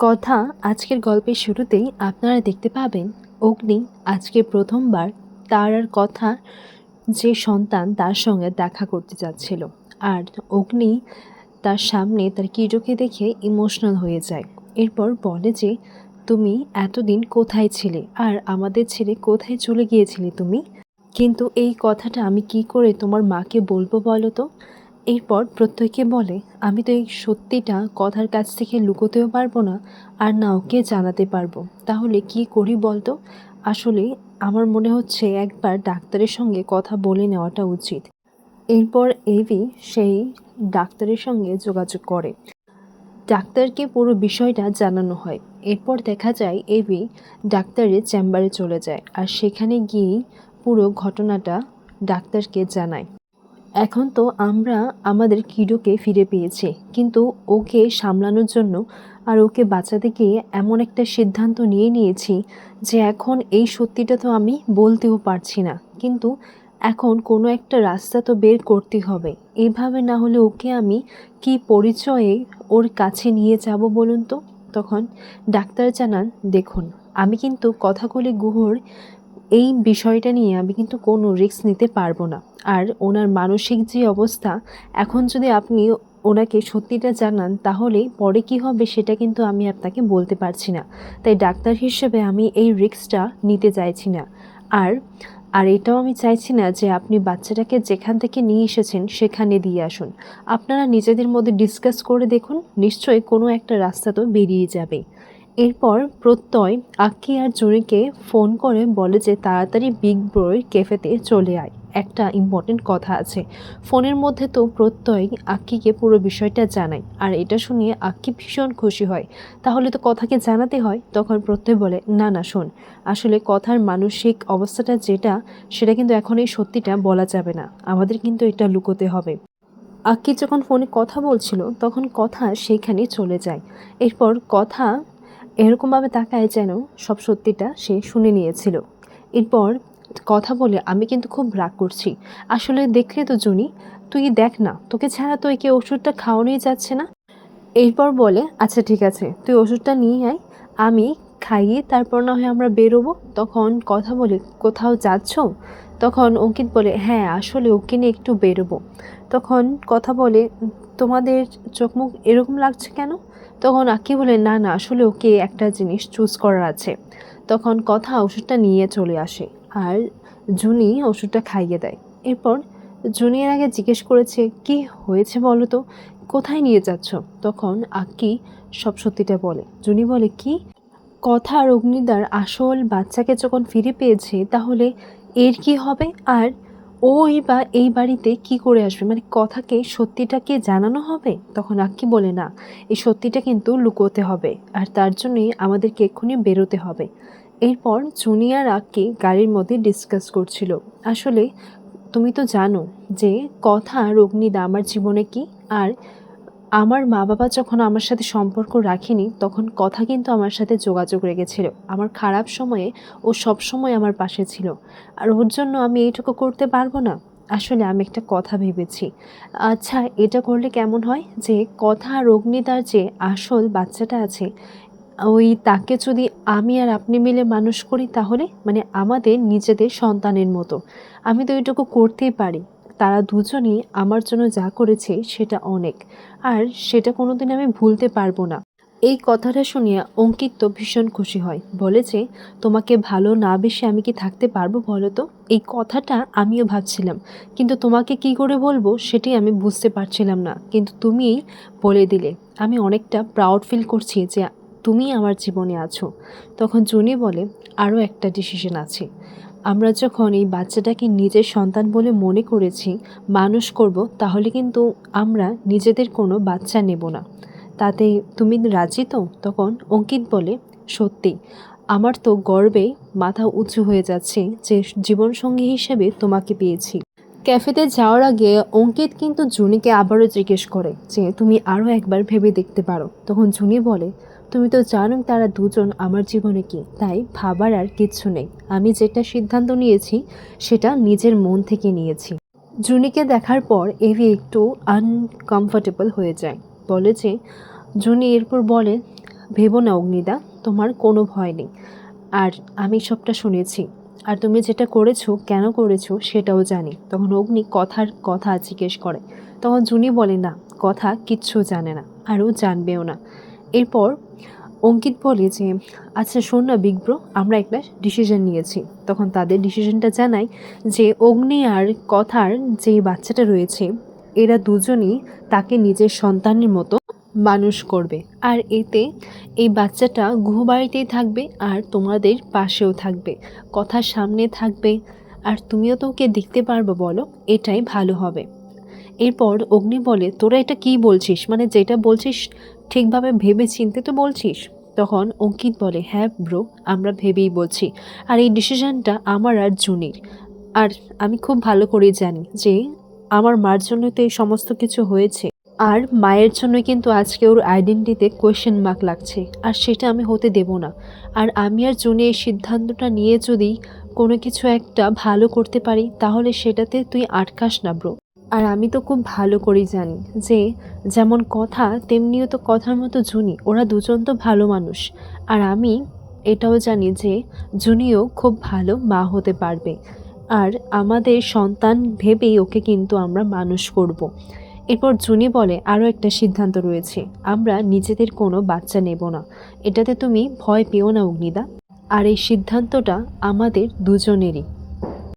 কথা আজকের গল্পের শুরুতেই আপনারা দেখতে পাবেন, অগ্নি আজকে প্রথমবার তার আর কথা যে সন্তান তার সঙ্গে দেখা করতে যাচ্ছিল। আর অগ্নি তার সামনে তার কিরোকে দেখে ইমোশনাল হয়ে যায়। এরপর বলে যে, তুমি এতদিন কোথায় ছিলে? আর আমাদের ছেড়ে কোথায় চলে গিয়েছিলে তুমি? কিন্তু এই কথাটা আমি কি করে তোমার মাকে বলব বলো তো? এরপর প্রত্যেকে বলে, আমি তো এই সত্যিটা কথার কাছ থেকে লুকোতেও পারব না আর না ওকে জানাতে পারব। তাহলে কি করি বলতো? আসলে আমার মনে হচ্ছে একবার ডাক্তারের সঙ্গে কথা বলে নেওয়াটা উচিত। এরপর এভি সেই ডাক্তারের সঙ্গে যোগাযোগ করে। ডাক্তারকে পুরো বিষয়টা জানানো হয়। এরপর দেখা যায় এভি ডাক্তারের চেম্বারে চলে যায় আর সেখানে গিয়েই পুরো ঘটনাটা ডাক্তারকে জানায়। এখন তো আমরা আমাদের কিডোকে ফিরে পেয়েছি, কিন্তু ওকে সামলানোর জন্য আর ওকে বাঁচাতে গিয়ে এমন একটা সিদ্ধান্ত নিয়ে নিয়েছি যে এখন এই সত্যিটা তো আমি বলতেও পারছি না। কিন্তু এখন কোনো একটা রাস্তা তো বের করতে হবে। এভাবে না হলে ওকে আমি কি পরিচয়ে ওর কাছে নিয়ে যাব বলুন তো? তখন ডাক্তার জানান, দেখুন, আমি কিন্তু কথাগুলি গুহর এই বিষয়টা নিয়ে আমি কিন্তু কোনো রিস্ক নিতে পারব না। আর ওনার মানসিক যে অবস্থা, এখন যদি আপনি ওনাকে সত্যিটা জানান, তাহলে পরে কি হবে সেটা কিন্তু আমি আপনাকে বলতে পারছি না। তাই ডাক্তার হিসেবে আমি এই রিস্কটা নিতে চাইছি না। আর আর এটাও আমি চাইছি না যে আপনি বাচ্চাটাকে যেখান থেকে নিয়ে এসেছেন, সেখানে দিয়ে আসুন। আপনারা নিজেদের মধ্যে ডিসকাস করে দেখুন, নিশ্চয়ই কোনো একটা রাস্তা তো বেরিয়ে যাবে এরপর প্রত্যয় আক্কি আর জুনিকে ফোন করে বলে যে তাড়াতাড়ি বিগ ব্রোয়ের ক্যাফেতে চলে আয়। একটা ইম্পর্টেন্ট কথা আছে। ফোনের মধ্যে তো প্রত্যয় আক্কিকে পুরো বিষয়টা জানায়। আর এটা শুনিয়ে আক্কি ভীষণ খুশি হয়। তাহলে তো কথাকে জানাতে হয়। তখন প্রত্যয় বলে, না না, শোন। আসলে কথার মানসিক অবস্থাটা যেটা, সেটা কিন্তু এখন এই সত্যিটা বলা যাবে না। আমাদের কিন্তু এটা লুকোতে হবে। আক্কি যখন ফোনে কথা বলছিল, তখন কথা সেইখানে চলে যায়। এরপর কথা এরকমভাবে তাকায় যেন সব সত্যিটা সে শুনে নিয়েছিল। এরপর কথা বলে, আমি কিন্তু খুব রাগ করছি। আসলে দেখলে তো জুনি, তুই দেখ না, তোকে ছাড়া তো একে ওষুধটা খাওয়ানোই যাচ্ছে না? এরপর বলে আচ্ছা ঠিক আছে, তুই ওষুধটা নিয়ে আয়, আমি খাইয়ে তারপর না হয় আমরা বেরোবো। তখন কথা বলে, কোথাও যাচ্ছ? তখন অঙ্কিত বলে হ্যাঁ আসলে ওকে নিয়ে একটু বেরোবো। তখন কথা বলে, তোমাদের চোখ মুখ এরকম লাগছে কেন? তখন আঁকি বলে, না না, আসলে ওকে একটা জিনিস চুজ করার আছে। তখন কথা ওষুধটা নিয়ে চলে আসে আর জুনি ওষুধটা খাইয়ে দেয়। এরপর জুনি এর আগে জিজ্ঞেস করেছে, কি হয়েছে বলো তো? কোথায় নিয়ে যাচ্ছ? তখন আক্কি সব সত্যিটা বলে। জুনি বলে, কি? কথা আর অগ্নিদার আসল বাচ্চাকে যখন ফিরে পেয়েছে, তাহলে এর কি হবে? আর ওই বা এই বাড়িতে কি করে আসবে? মানে কথাকে, সত্যিটাকে জানানো হবে? তখন আক্কি বলে, না, এই সত্যিটা কিন্তু লুকোতে হবে। আর তার জন্যই আমাদেরকে এক্ষুনি বেরোতে হবে। এরপর জুনিয়ার আক্কি গাড়ির মধ্যে ডিসকাস করছিল। আসলে, তুমি তো জানো যে, কথা আর অগ্নিদা আমার জীবনে কি? আর আমার মা বাবা যখন আমার সাথে সম্পর্ক রাখেনি, তখন কথা কিন্তু আমার সাথে যোগাযোগ রেখেছিল। আমার খারাপ সময়ে ও সব সময় আমার পাশে ছিল। আর ওর জন্য আমি এইটুকু করতে পারব না? আসলে আমি একটা কথা ভেবেছি। আচ্ছা এটা করলে কেমন হয়? যে, কথা আর অগ্নিদার যে আসল বাচ্চাটা আছে, ওই তাকে যদি আমি আর আপনি মিলে মানুষ করি তাহলে? মানে আমাদের নিজেদের সন্তানের মতো। আমি তো এটুকু করতেই পারি। তারা দুজনেই আমার জন্য যা করেছে সেটা অনেক। আর সেটা কোনোদিন আমি ভুলতে পারব না। এই কথাটা শুনিয়া অঙ্কিত তো ভীষণ খুশি হয়। বলে যে, তোমাকে ভালো না বেশি আমি কি থাকতে পারব বলো তো? এই কথাটা আমিও ভাবছিলাম। কিন্তু তোমাকে কি করে বলব সেটাই আমি বুঝতে পারছিলাম না। কিন্তু তুমিই বলে দিলে, আমি অনেকটা প্রাউড ফিল করছি যে, তুমি আমার জীবনে আছো। তখন জুনি বলে আরও একটা ডিসিশন আছে। আমরা যখন এই বাচ্চাটাকে নিজের সন্তান বলে মনে করেছি, মানুষ করব, তাহলে কিন্তু আমরা নিজেদের কোনো বাচ্চা নেব না। তাতে তুমি রাজি তো? তখন অঙ্কিত বলে, সত্যি। আমার তো গর্বে মাথা উঁচু হয়ে যাচ্ছে যে জীবনসঙ্গী হিসেবে তোমাকে পেয়েছি। ক্যাফেতে যাওয়ার আগে অঙ্কিত কিন্তু জুনিকে আবারও জিজ্ঞেস করে যে, তুমি আরও একবার ভেবে দেখতে পারো? তখন জুনি বলে তুমি তো জানো তারা দুজন আমার জীবনে কি, তাই ভাবার আর কিচ্ছু নেই। আমি যেটা সিদ্ধান্ত নিয়েছি, সেটা নিজের মন থেকে নিয়েছি। জুনিকে দেখার পর এভি একটু আনকমফর্টেবল হয়ে যায়। বলে যে, জুনি এরপর বলে, ভেবো না অগ্নিদা, তোমার কোনো ভয় নেই। আর আমি সবটা শুনেছি। আর তুমি যেটা করেছ, কেন করেছ, সেটাও জানি। তখন অগ্নি কথার কথা জিজ্ঞেস করে। তখন জুনি বলে, না, কথা কিচ্ছু জানে না। আর ও জানবেও না। এরপর অঙ্কিত বলে যে আচ্ছা শোন না, বিগ ব্রো, আমরা একটা ডিসিশন নিয়েছি। তখন তাদের ডিসিশনটা জানাই যে, অগ্নি আর কথার যে বাচ্চাটা রয়েছে, এরা দুজনই তাকে নিজের সন্তানের মতো মানুষ করবে। আর এতে এই বাচ্চাটা গুহবাড়িতেই থাকবে আর তোমাদের পাশেও থাকবে, কথার সামনে থাকবে। আর তুমিও তো ওকে দেখতে পারব, বলো, এটাই ভালো হবে। এরপর অগ্নি বলে, তোরা এটা কি বলছিস? মানে যেটা বলছিস ঠিকভাবে ভেবে চিনতে তো বলছিস? তখন অঙ্কিত বলে হ্যাঁ ব্রো আমরা ভেবেই বলছি। আর এই ডিসিশনটা আমার আর জুনির। আর আমি খুব ভালো করেই জানি যে আমার মার জন্য তো এই সমস্ত কিছু হয়েছে। আর মায়ের জন্য কিন্তু আজকে ওর আইডেন্টিতে কোয়েশ্চেন মার্ক লাগছে। আর সেটা আমি হতে দেব না। আর আমি আর জুনি এই সিদ্ধান্তটা নিয়ে যদি কোনো কিছু একটা ভালো করতে পারি, তাহলে সেটাতে তুই আটকাস না ব্রো আর আমি তো খুব ভালো করেই জানি যে যেমন কথা, তেমনিও তো কথার মতো জুনি। ওরা দুজন তো ভালো মানুষ। আর আমি এটাও জানি যে জুনিও খুব ভালো মা হতে পারবে। আর আমাদের সন্তান ভেবেই ওকে কিন্তু আমরা মানুষ করব। এরপর জুনি বলে আরও একটা সিদ্ধান্ত রয়েছে। আমরা নিজেদের কোনো বাচ্চা নেব না। এটাতে তুমি ভয় পেও না, অগ্নিদা। আর এই সিদ্ধান্তটা আমাদের দুজনেরই।